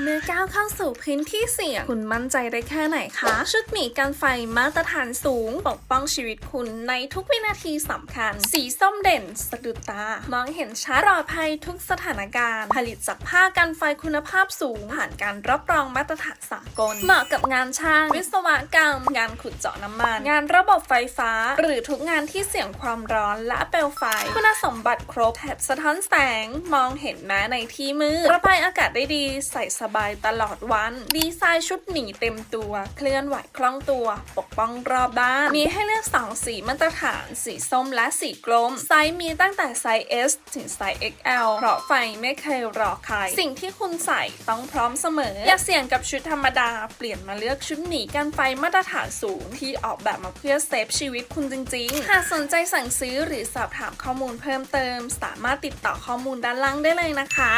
เมื่อก้าวเข้าสู่พื้นที่เสี่ยง คุณมั่นใจได้แค่ไหนคะ ชุดหมีกันไฟมาตรฐานสูง ปกป้องชีวิตคุณในทุกวินาทีสำคัญ สีส้มเด่น สะดุดตา มองเห็นชัดปลอดภัยทุกสถานการณ์ ผลิตจากผ้ากันไฟคุณภาพสูง ผ่านการรับรองมาตรฐานสากล เหมาะกับงานช่าง วิศวกรรม งานขุดเจาะน้ำมัน งานระบบไฟฟ้า หรือทุกงานที่เสี่ยงความร้อนและเปลวไฟ คุณสมบัติครบแถบสะท้อนแสง มองเห็นแม้ในที่มืดระบายอากาศได้ดีใส่สบายตลอดวัน ดีไซน์ชุดหนีเต็มตัว เคลื่อนไหวคล่องตัว ปกป้องรอบบ้าน มีให้เลือกสองสีมาตรฐาน สีส้มและสีกลม ไซส์มีตั้งแต่ไซส์ S ถึงไซส์ XL เพราะไฟไม่เคยรอใคร สิ่งที่คุณใส่ต้องพร้อมเสมอ อย่าเสี่ยงกับชุดธรรมดา เปลี่ยนมาเลือกชุดหนีกันไฟมาตรฐานสูง ที่ออกแบบมาเพื่อเซฟชีวิตคุณจริงๆ หากสนใจสั่งซื้อหรือสอบถามข้อมูลเพิ่มเติม สามารถติดต่อข้อมูลด้านล่างได้เลยนะคะ